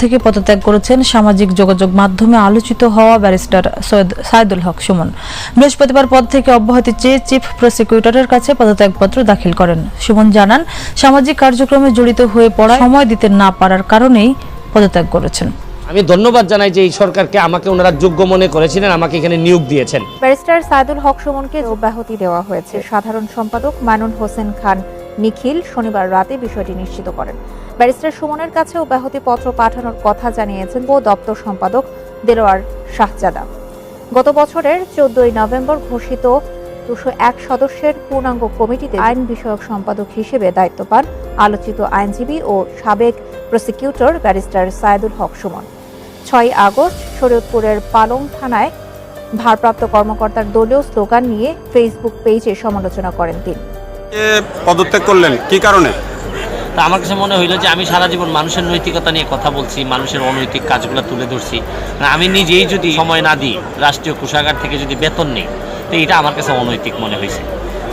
থেকে পদত্যাগ করেছেন সামাজিক যোগাযোগ মাধ্যমে আলোচিত হওয়া ব্যারিস্টার সৈয়দ সাইদুল হক সুমন। বৃহস্পতিবার পদ থেকে অব্যাহতি চেয়ে চিফ প্রসিকিউটরের কাছে পদত্যাগপত্র দাখিল করেন। সুমন জানান সামাজিক কার্যক্রমে জড়িত হয়ে পড়া সময় দিতে না পারার কারণেই পদত্যাগ করেছেন। আমি ধন্যবাদ জানাই যে এই সরকারকে আমাকে ওনারা যোগ্য মনে করেছিলেন আমাকে এখানে নিয়োগ দিয়েছেন। ব্যারিস্টার সাইদুল হক সুমনকে অব্যাহতি দেওয়া হয়েছে। সাধারণ সম্পাদক মানুন হোসেন খান নিখিল শনিবার রাতে বিষয়টি নিশ্চিত করেন। ব্যারিস্টার সুমনের কাছে অব্যাহতি পত্র পাঠানোর কথা জানিয়েছেন ও দপ্তর সম্পাদক দেলোয়ার শাহজাদা। গত বছরের চোদ্দই নভেম্বর ঘোষিত দুশো এক সদস্যের পূর্ণাঙ্গ কমিটিতে আইন বিষয়ক সম্পাদক হিসেবে দায়িত্ব পান আলোচিত আইনজীবী ও সাবেক প্রসিকিউটর ব্যারিস্টার সাইদুল হক সুমন। ছয় আগস্ট শরীয়তপুরের পালং থানায় ভারপ্রাপ্ত কর্মকর্তার দলীয় স্লোগান নিয়ে ফেসবুক পেজে সমালোচনা করেন তিনি। পদত্যাগ করলেন? কি কারণে? আমার কাছে মনে হইল যে আমি সারা জীবন মানুষের নৈতিকতা নিয়ে কথা বলছি, মানুষের অনৈতিক কাজগুলো তুলে ধরছি। আমি নিজেই যদি সময় না দিই, রাষ্ট্রীয় কোষাগার থেকে যদি বেতন নেই, তো এটা আমার কাছে অনৈতিক মনে হয়েছে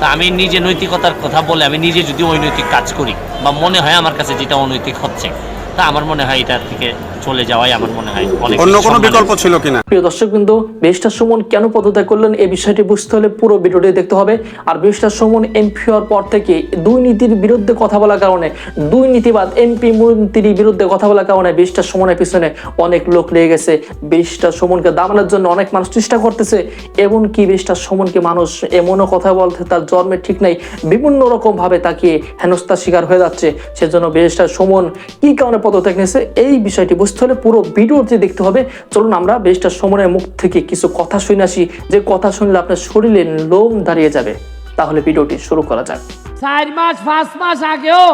তা আমি নিজে নৈতিকতার কথা বলে আমি নিজে যদি অনৈতিক কাজ করি, বা মনে হয় আমার কাছে যেটা অনৈতিক হচ্ছে, তা আমার মনে হয় এটা থেকে চলে যাওয়াই আমার মনে হয় অনেক অন্য কোনো বিকল্প ছিল কিনা? প্রিয় দর্শক বিন্দু বেশটা সুমন কেন পদত্যাগ করলেন এই বিষয়টি বুঝতে হলে পুরো ভিডিওটি দেখতে হবে। আর বেশটা সুমন এমপি হওয়ার পর থেকে দুই নীতির বিরুদ্ধে কথা বলার কারণে দুই নীতিবাদ এমপি মন্ত্রীর বিরুদ্ধে কথা বলার কারণে বেশটা সুমনের পিছনে অনেক লোক লেগে গেছে। বেশটা সুমনকে দামানোর জন্য অনেক মানুষ চেষ্টা করতেছে এমনকি বেশটা সুমনকে মানুষ এমনও কথা বলতে তার জন্মের ঠিক নাই বিভিন্ন রকম ভাবে তাকে হেনস্থার শিকার হয়ে যাচ্ছে। সেজন্য বেশটা সুমন কি কারণে পদত্যাগ নিয়েছে এই বিষয়টি বুঝতে হলে পুরো ভিডিওটি দেখতে হবে, চলুন আমরা বেশটা সুমনের মুখ থেকে কিছু কথা শুনে আসি। যে কথা শুনলে আপনার শরীরে লোম দাঁড়িয়ে যাবে। তাহলে ভিডিওটি শুরু করা যাক। চার মাস, পাঁচ মাস আগেও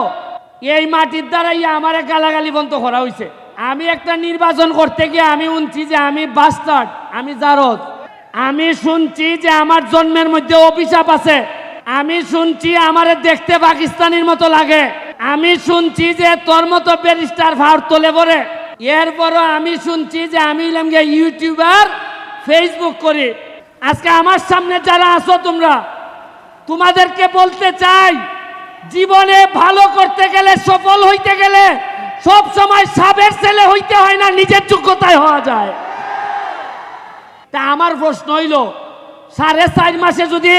এই মাটির দ্বারাই আমার গালাগালি বন্ধ করা হয়েছে। আমি একটা নির্বাচন করতে গিয়ে আমি শুনছি যে আমি বাস্টার্ড আমি জারদ। আমি শুনছি যে আমার জন্মের মধ্যে অভিশাপ আছে। আমি শুনছি আমারে দেখতে পাকিস্তানির মতো লাগে। আমি শুনছি যে তোর মতো ব্যারিস্টার ভার তোলে পরে এরপরও আমি শুনছি যে আমি গিয়ে ইউটিউবার ফেসবুক করি। আজকে আমার সামনে যারা আছো তোমরা, তোমাদেরকে বলতে চাই, জীবনে ভালো করতে গেলে, সফল হইতে গেলে, সব সময় সাবের ছেলে হইতে হয় না, নিজের যোগ্যতায় হওয়া যায়। তা আমার প্রশ্ন হইল, সাড়ে চার মাসে যদি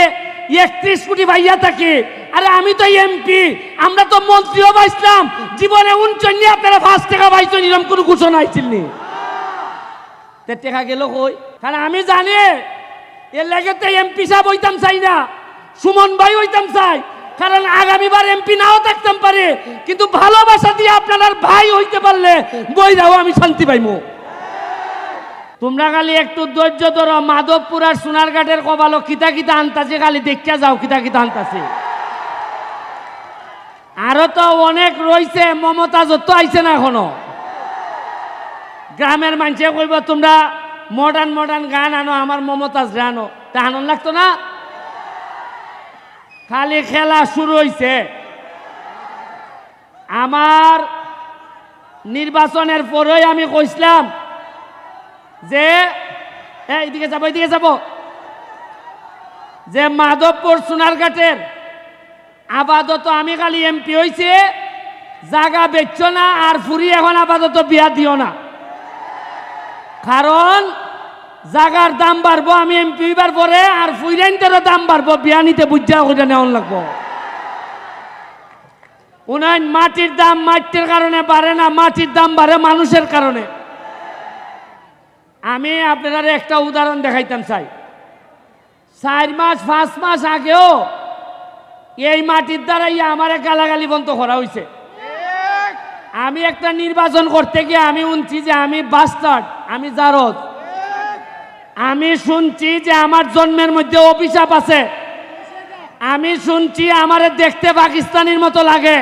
একত্রিশ কোটি ভাইয়া থাকি আরে আমি তো এমপি আমরা তো মন্ত্রীও পাইছিলাম জীবনে উনচন নিয়ে আপনারা পাঁচ টাকা পাইছেন এরকম কোনো ঘোষণা আইছিলনি টেকা গেল কই? কারণ আমি জানি, এর লাগে তো এমপি সাহেব হইতাম চাই না, সুমন ভাই হইতাম চাই। কারণ আগামীবার এমপি নাও থাকতাম পারে, কিন্তু ভালোবাসা দিয়ে আপনার ভাই হইতে পারলে বইরাও আমি শান্তি পাইমু। তোমরা খালি একটু ধৈর্য ধরো, মাধবপুর আর সোনারঘাটের কবালো কিতা কিতা আনতাছে, খালি দেখিয়া যাও, কিতা কিতা আনতাছে। আরও তো অনেক রইছে মমতা যত আইছে না এখনও। গ্রামের মানুষে কইব তোমরা মডার্ন মডার্ন গান আনো আমার মমতাজ আনো তা আনন্দ লাগতো না? খালি খেলা শুরু হইছে। আমার নির্বাচনের পরেই আমি কইছিলাম যে এই, এইদিকে যাব এইদিকে যাব। যে মাধবপুর সোনারঘাটের আপাতত আমি খালি এমপি হইছে জাগা বেচছ না, আর ফুরি এখন আপাতত বিয়া দিও না। কারণ জাগার দাম বাড়বো, আমি এমপি হইবার পরে, আর ফুইরেন্টেরও দাম বাড়বো, বিয়া নিতে বুঝা ওইটা নেওয়ান লাগবো। উনায়ন মাটির দাম মাটির কারণে বাড়ে না, মাটির দাম বাড়ে মানুষের কারণে। আমি আপনার একটা উদাহরণ দেখাইতাম, চাই। চার মাস, পাঁচ মাস আগেও এই মাটির দ্বারাই আমার গালাগালি বন্ধ করা হয়েছে আমি একটা নির্বাচন করতে গিয়ে আমি শুনছি যে আমি বাস্টার্ড আমি জারদ। আমি শুনছি যে আমার জন্মের মধ্যে অভিশাপ আছে। আমি শুনছি আমারে দেখতে পাকিস্তানির মতো লাগে।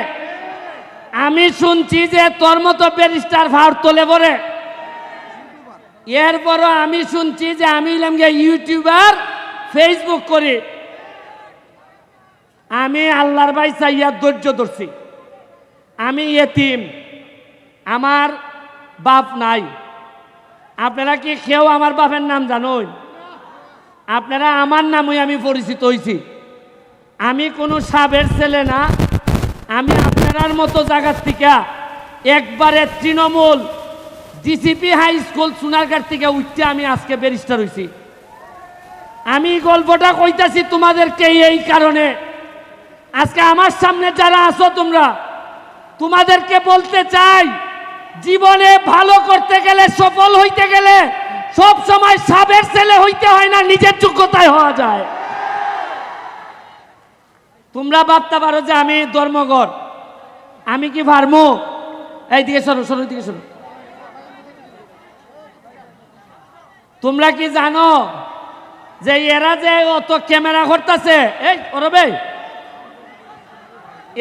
আমি শুনছি যে তোর মতো ব্যারিস্টার ভার তোলে পরে এরপরও আমি শুনছি যে আমি ইউটিউবার ফেসবুক করি। আমি আল্লাহর ভাই চাইয়া ধৈর্য ধরছি। আমি এতিম। আমার বাপ নাই। আপনারা কি কেউ আমার বাপের নাম জানুন আপনারা আমার নামই আমি পরিচিত হয়েছি আমি কোনো সাবের ছেলে না। আমি আপনার মতো জায়গার থেকে একবারে Trinamool DCP high school Sonarghat থেকে উঠতে আমি আজকে ব্যারিস্টার হইছি। আমি গল্পটা কইতাছি তোমাদেরকে এই কারণে। আজকে আমার সামনে যারা আছো তোমরা, তোমাদেরকে বলতে চাই, জীবনে ভালো করতে গেলে, সফল হইতে গেলে, সব সময় সাবের ছেলে হইতে হয় না, নিজের যোগ্যতায় হওয়া যায়। তোমরা ভাবতে পারো যে আমি ধর্মগর আমি কি পারমু এই দিকে সরো সরো দিকে সরো। তোমরা কি জানো যে এরা যে অত ক্যামেরা করতেছে এই ওরবে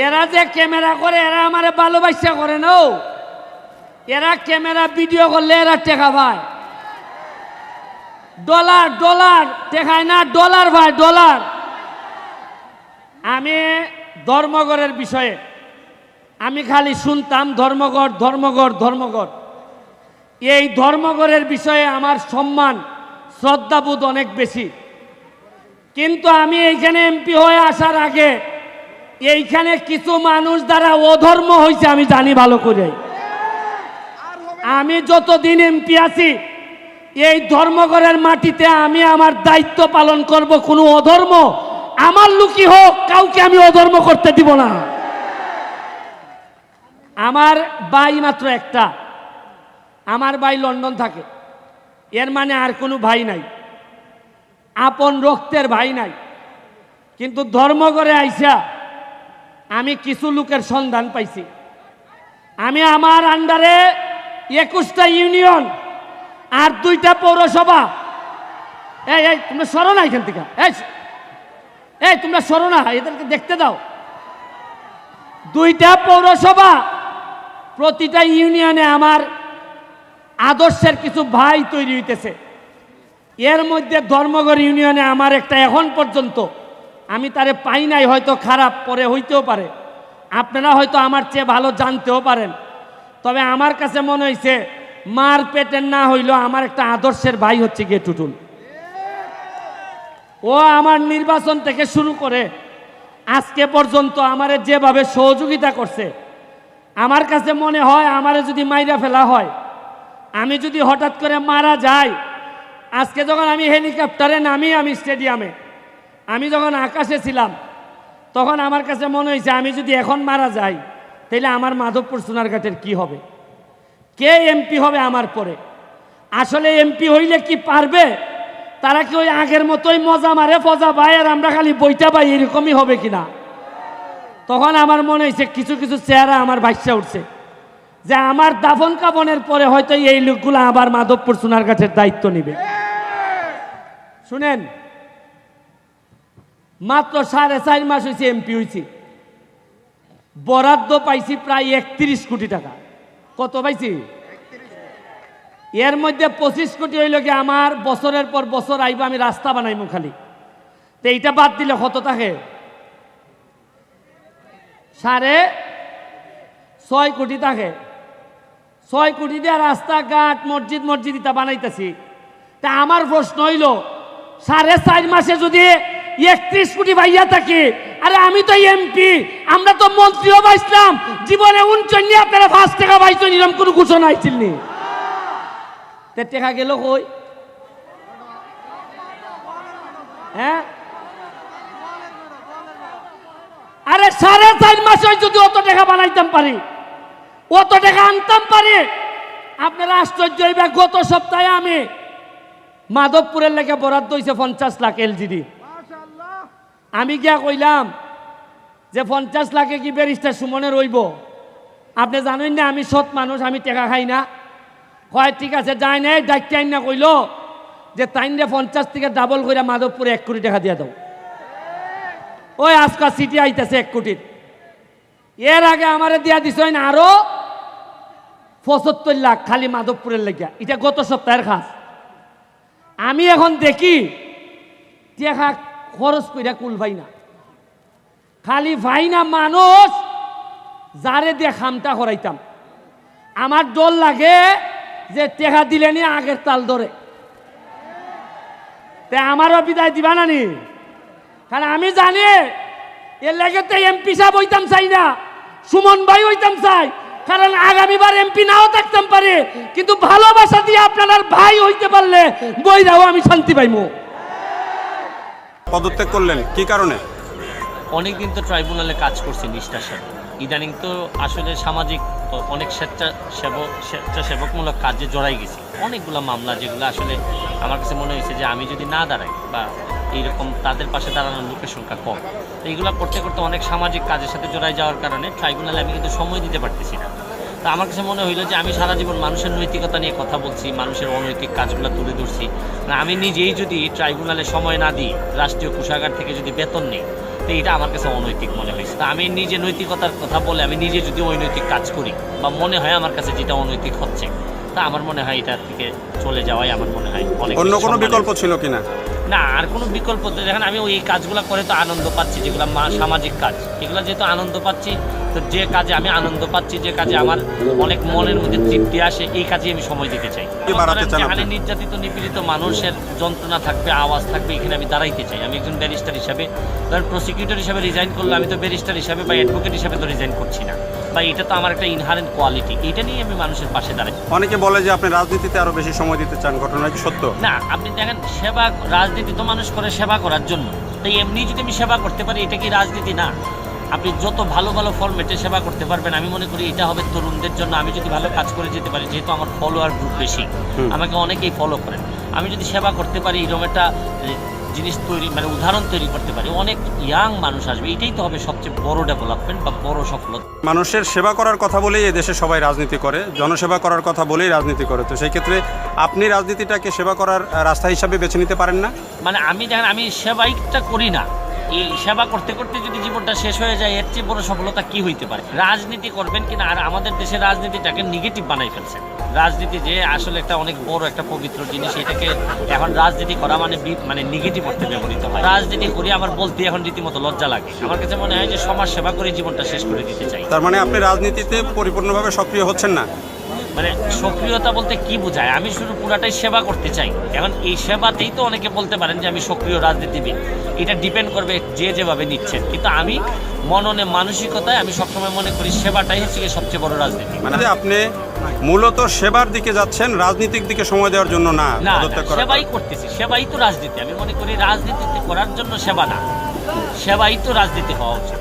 এরা যে ক্যামেরা করে, এরা আমারে ভালোবাসা করে না এরা ক্যামেরা ভিডিও করলে এরা টেকা পায়। ডলার ডলার, টেকায় না, ডলার ভাই, ডলার। আমি ধর্মগড়ের বিষয়ে, আমি খালি শুনতাম ধর্মগড় ধর্মগড় ধর্মগড় এই ধর্মগড়ের বিষয়ে আমার সম্মান, শ্রদ্ধাবোধ অনেক বেশি। কিন্তু আমি এইখানে এমপি হয়ে আসার আগে এইখানে কিছু মানুষ দ্বারা অধর্ম হয়েছে আমি জানি ভালো করে। আমি যতদিন এমপি আছি, এই ধর্মঘরের মাটিতে আমি আমার দায়িত্ব পালন করব, কোনো অধর্ম আমার লুকি হোক, কাউকে আমি অধর্ম করতে দিব না। আমার ভাই মাত্র একটা, আমার ভাই লন্ডন থাকে, এর মানে আর কোনো ভাই নাই, আপন রক্তের ভাই নাই, কিন্তু ধর্মঘরে আইসা আমি কিছু লোকের সন্ধান পাইছি। আমি আমার আন্ডারে একুশটা ইউনিয়ন আর দুইটা পৌরসভা। এই এই, তোমরা সরো না এখান থেকে। এই এই, তোমরা সরো না, এদেরকে দেখতে দাও। দুইটা পৌরসভা, প্রতিটা ইউনিয়নে আমার আদর্শের কিছু ভাই তৈরি হইতেছে। এর মধ্যে ধর্মগড় ইউনিয়নে আমার একটা এখন পর্যন্ত আমি তারে পাই নাই, হয়তো খারাপ, পরে হইতেও পারে। আপনারা হয়তো আমার চেয়ে ভালো জানতেও পারেন। তবে আমার কাছে মনে হয়েছে মার পেটের না হইলেও আমার একটা আদর্শের ভাই হচ্ছে গিয়ে টুটুল। ও আমার নির্বাচন থেকে শুরু করে, আজকে পর্যন্ত আমারে যেভাবে সহযোগিতা করছে, আমার কাছে মনে হয় আমারে যদি মাইরা ফেলা হয়, আমি যদি হঠাৎ করে মারা যাই, আজকে যখন আমি হেলিকপ্টারে নামি আমি স্টেডিয়ামে আমি যখন আকাশে ছিলাম তখন আমার কাছে মনে হয়েছে আমি যদি এখন মারা যাই তাহলে আমার মাধবপুর সোনারঘাটের কি হবে? কে এমপি হবে আমার পরে? আসলে এমপি হইলে কি পারবে? তারা কি ওই আগের মতোই মজা মারে ফজা পায় আর আমরা খালি বইটা পাই এরকমই হবে কিনা? তখন আমার মনে হয়েছে কিছু কিছু চেহারা আমার ভাইসা উঠছে যে আমার দাফন কাপনের পরে হয়তো এই লোকগুলো আবার মাধবপুর সোনারঘাটের দায়িত্ব নিবে। শুনেন মাত্র সাড়ে চার মাস হয়েছে এমপি হয়েছি বরাদ্দ পাইছি প্রায় একত্রিশ কোটি টাকা। কত পাইছি? এর মধ্যে পঁচিশ কোটি হইল কি আমার বছরের পর বছর আইব আমি রাস্তা বানাইমু খালি। তো এইটা বাদ দিলে কত থাকে? সাড়ে ছয় কোটি থাকে। ছয় কোটি দিয়ে রাস্তাঘাট, মসজিদ মসজিদ ইটা বানাইতেছি। তা আমার প্রশ্ন হইল, সাড়ে চার মাসে যদি একত্রিশ কোটি ভাইয়া থাকে। আরে আমি তো এমপি আমরা তো মন্ত্রীও পাইছিলাম জীবনে উনচন নিয়ে আপনারা পাঁচ টাকা পাইছেন, এরকম কোনো ঘোষণা আইছিলনি তে টাকা গেল কই? হ্যাঁ? আরে সাড়ে চার মাসে যদি অত টাকা বানাইতাম পারি, অত টাকা আনতাম পারি, আপনারা আশ্চর্য হইবে গত সপ্তাহে আমি মাধবপুরের লেগে বরাদ্দ হয়েছে পঞ্চাশ লাখ এলজিডি আমি গিয়া কইলাম যে পঞ্চাশ লাখে কি ব্যারিস্টার সুমনে রইব? আপনি জানেন না, আমি সৎ মানুষ, আমি টাকা খাই না। হয়, ঠিক আছে যাই নাই ডাক্তার আইন না কইল যে তাইন পঞ্চাশ থেকে ডাবল করে মাধবপুরে এক কোটি টাকা দিয়ে দাও। ওই আজকাল সিটি আইতেছে এক কোটির। এর আগে আমারে দিয়া না আরও পঁচাত্তর লাখ খালি মাধবপুরের লেগিয়া। এটা গত সপ্তাহের খাস। আমি এখন দেখি, টেকা খরচ কইরা কুল ভাই না। খালি ভাই না মানুষ, যারে দিয়ে খামটা করাইতাম আমার ডর লাগে যে টেকা দিলে নি আগের তাল ধরে। তে আমারও বিদায় দিবা না নি? কারণ আমি জানি, এর লাগে তো এমপি সাহেব হইতাম চাই না, সুমন ভাই হইতাম চাই। কারণ আগামীবার এমপি নাও থাকতাম পারে, কিন্তু ভালোবাসা দিয়ে আপনার ভাই হইতে পারলে বইরাও আমি শান্তি পাইমু। পদত্যাগ করলেন, কি কারণে? অনেকদিন তো ট্রাইব্যুনালে কাজ করছি নিষ্ঠার সাথে। ইদানিং তো আসলে সামাজিক অনেক স্বেচ্ছাসেবক স্বেচ্ছাসেবকমূলক কাজে জড়াই গেছি। অনেকগুলো মামলা যেগুলো আসলে আমার কাছে মনে হয়েছে যে আমি যদি না দাঁড়াই বা এইরকম তাদের পাশে দাঁড়ানোর লোকের সংখ্যা কম, তো এইগুলো করতে করতে অনেক সামাজিক কাজের সাথে জড়াই যাওয়ার কারণে ট্রাইব্যুনালে আমি কিন্তু সময় দিতে পারতেছি না। তো আমার কাছে মনে হইল যে আমি সারা জীবন মানুষের নৈতিকতা নিয়ে কথা বলছি মানুষের অনৈতিক কাজগুলো তুলে ধরছি। মানে আমি নিজেই যদি ট্রাইব্যুনালে সময় না দিই রাষ্ট্রীয় কোষাগার থেকে যদি বেতন নিই তো এটা আমার কাছে অনৈতিক মনে হয়েছে। তা আমি নিজে নৈতিকতার কথা বলে আমি নিজে যদি অনৈতিক কাজ করি বা মনে হয় আমার কাছে যেটা অনৈতিক হচ্ছে তা আমার মনে হয় এটা থেকে চলে যাওয়াই আমার মনে হয় অন্য কোনো বিকল্প ছিল কিনা? না আর কোনো বিকল্প তো দেখেন আমি ওই কাজগুলো করে তো আনন্দ পাচ্ছি যেগুলো মা- সামাজিক কাজ। এগুলো যেহেতু আনন্দ পাচ্ছি তো যে কাজে আমি আনন্দ পাচ্ছি যে কাজে আমার অনেক মনের মধ্যে তৃপ্তি আসে এই কাজে আমি সময় দিতে চাই। যেখানে নির্যাতিত নিপীড়িত মানুষের যন্ত্রণা থাকবে আওয়াজ থাকবে এখানে আমি দাঁড়াইতে চাই। আমি একজন ব্যারিস্টার হিসাবে ধরেন প্রসিকিউটর হিসাবে রিজাইন করলে আমি তো ব্যারিস্টার হিসাবে বা অ্যাডভোকেট হিসাবে তো রিজাইন করছি না। বা এটা তো আমার একটা ইনহারেন্ট কোয়ালিটি এটা নিয়ে আমি মানুষের পাশে দাঁড়াই। অনেকে বলে যে আপনি রাজনীতিতে আরও বেশি সময় দিতে চান ঘটনা কি সত্য? না আপনি দেখেন সেবা রাজনীতি তো মানুষ করে সেবা করার জন্য। তাই এমনি যদি আমি সেবা করতে পারি এটা কি রাজনীতি? না। আপনি যত ভালো ভালো ফরম্যাটে সেবা করতে পারবেন আমি মনে করি এটা হবে তরুণদের জন্য। আমি যদি ভালো কাজ করে যেতে পারি যেহেতু আমার ফলোয়ার গ্রুপ বেশি আমাকে অনেকেই ফলো করেন। আমি যদি সেবা করতে পারি এরকম একটা জিনিস তৈরি মানে উদাহরণ তৈরি করতে পারি। অনেক ইয়াং মানুষ আসবে এটাই তো হবে সবচেয়ে বড় ডেভেলপমেন্ট বা বড় সফলতা। মানুষের সেবা করার কথা বলেই দেশে সবাই রাজনীতি করে জনসেবা করার কথা বলেই রাজনীতি করে। তো সেই ক্ষেত্রে আপনি রাজনীতিটাকে সেবা করার রাস্তা হিসাবে বেছে নিতে পারেন না? মানে আমি দেখেন আমি সেবাইটা করি না। এই সেবা করতে করতে যদি জীবনটা শেষ হয়ে যায়, এর চেয়ে বড় সফলতা কি হইতে পারে? রাজনীতি করবেন কিনা? আর আমাদের দেশের রাজনীতিটাকে নেগেটিভ বানাই ফেলছেন। রাজনীতি যে আসলে একটা অনেক বড় একটা পবিত্র জিনিস, এটাকে এখন রাজনীতি করা মানে মানে নেগেটিভ অর্থে ব্যবহৃত হয়। রাজনীতি করি আমার বলতে এখন রীতিমতো লজ্জা লাগে। আমার কাছে মনে হয় যে সমাজ সেবা করে জীবনটা শেষ করে দিতে চাই। তার মানে আপনি রাজনীতিতে পরিপূর্ণভাবে সক্রিয় হচ্ছেন না? মানে সক্রিয়তা বলতে কি বোঝায়? আমি শুধু পুরাটাই সেবা করতে চাই। এখন এই সেবাতেই তো অনেকে বলতে পারেন যে আমি সক্রিয় রাজনীতিবিদ। এটা ডিপেন্ড করবে যে যেভাবে নিচ্ছেন। কিন্তু আমি মননে মানসিকতায় আমি সবসময় মনে করি সেবাটাই হচ্ছে সবচেয়ে বড় রাজনীতি। মানে আপনি মূলত সেবার দিকে যাচ্ছেন রাজনীতিক দিকে সময় দেওয়ার জন্য না না সেবাই করতেছি। সেবাই তো রাজনীতি। আমি মনে করি রাজনীতিতে করার জন্য সেবা না। সেবাই তো রাজনীতি হওয়া উচিত।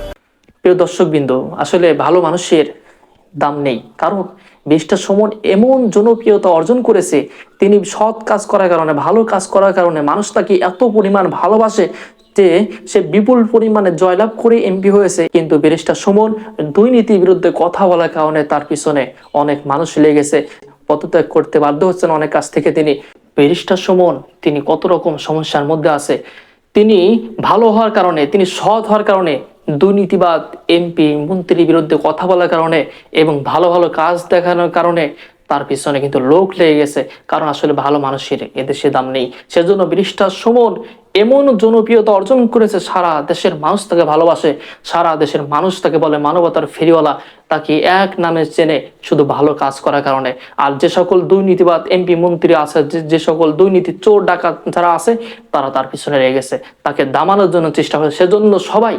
প্রিয় দর্শকবৃন্দ আসলে ভালো মানুষের দাম নেই। কারণ বেশটা সমন এমন জনপ্রিয়তা অর্জন করেছে, তিনি সৎ কাজ করার কারণে, ভালো কাজ করার কারণে, মানুষ তাকে এত পরিমাণ ভালোবাসে যে সে বিপুল পরিমাণে জয়লাভ করে এমপি হয়েছে। কিন্তু ব্যারিস্টার সুমন দুর্নীতির বিরুদ্ধে কথা বলার কারণে তার পিছনে অনেক মানুষ লেগেছে। পদত্যাগ করতে বাধ্য হচ্ছেন অনেক কাছ থেকে তিনি। ব্যারিস্টার সুমন, তিনি কত রকম সমস্যার মধ্যে আছে? তিনি ভালো হওয়ার কারণে, তিনি সৎ হওয়ার কারণে দুর্নীতিবাদ এমপি মন্ত্রীর বিরুদ্ধে কথা বলার কারণে এবং ভালো ভালো কাজ দেখানোর কারণে তার পিছনে কিন্তু লোক লেগে গেছে। কারণ আসলে ভালো মানুষের এদেশে দাম নেই। সেজন্য ব্রিস্টার সুমন এমন জনপ্রিয়তা অর্জন করেছে, সারা দেশের মানুষ তাকে ভালোবাসে, সারা দেশের মানুষ তাকে বলে মানবতার ফেরিওয়ালা। তাকে এক নামে চেনে শুধু ভালো কাজ করার কারণে। আর যে সকল দুর্নীতিবাদ এমপি মন্ত্রী আছে, যে- সকল দুর্নীতি চোর, ডাকাত যারা আছে, তারা তার পিছনে লেগে গেছে। তাকে দামানোর জন্য চেষ্টা করে সেজন্য সবাই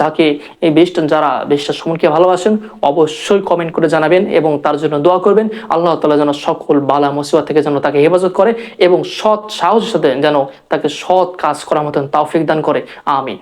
যাকে এই বেস্টন যারা বেস্টার সুমনকে ভালোবাসেন, অবশ্যই কমেন্ট করে জানাবেন এবং তার জন্য দোয়া করবেন। আল্লাহ তালা যেন সকল বালা মুসিবা থেকে যেন তাকে হেফাজত করে এবং সৎ সাহসের সাথে যেন তাকে সৎ কাজ করার মতন তাওফিক দান করে। আমিন।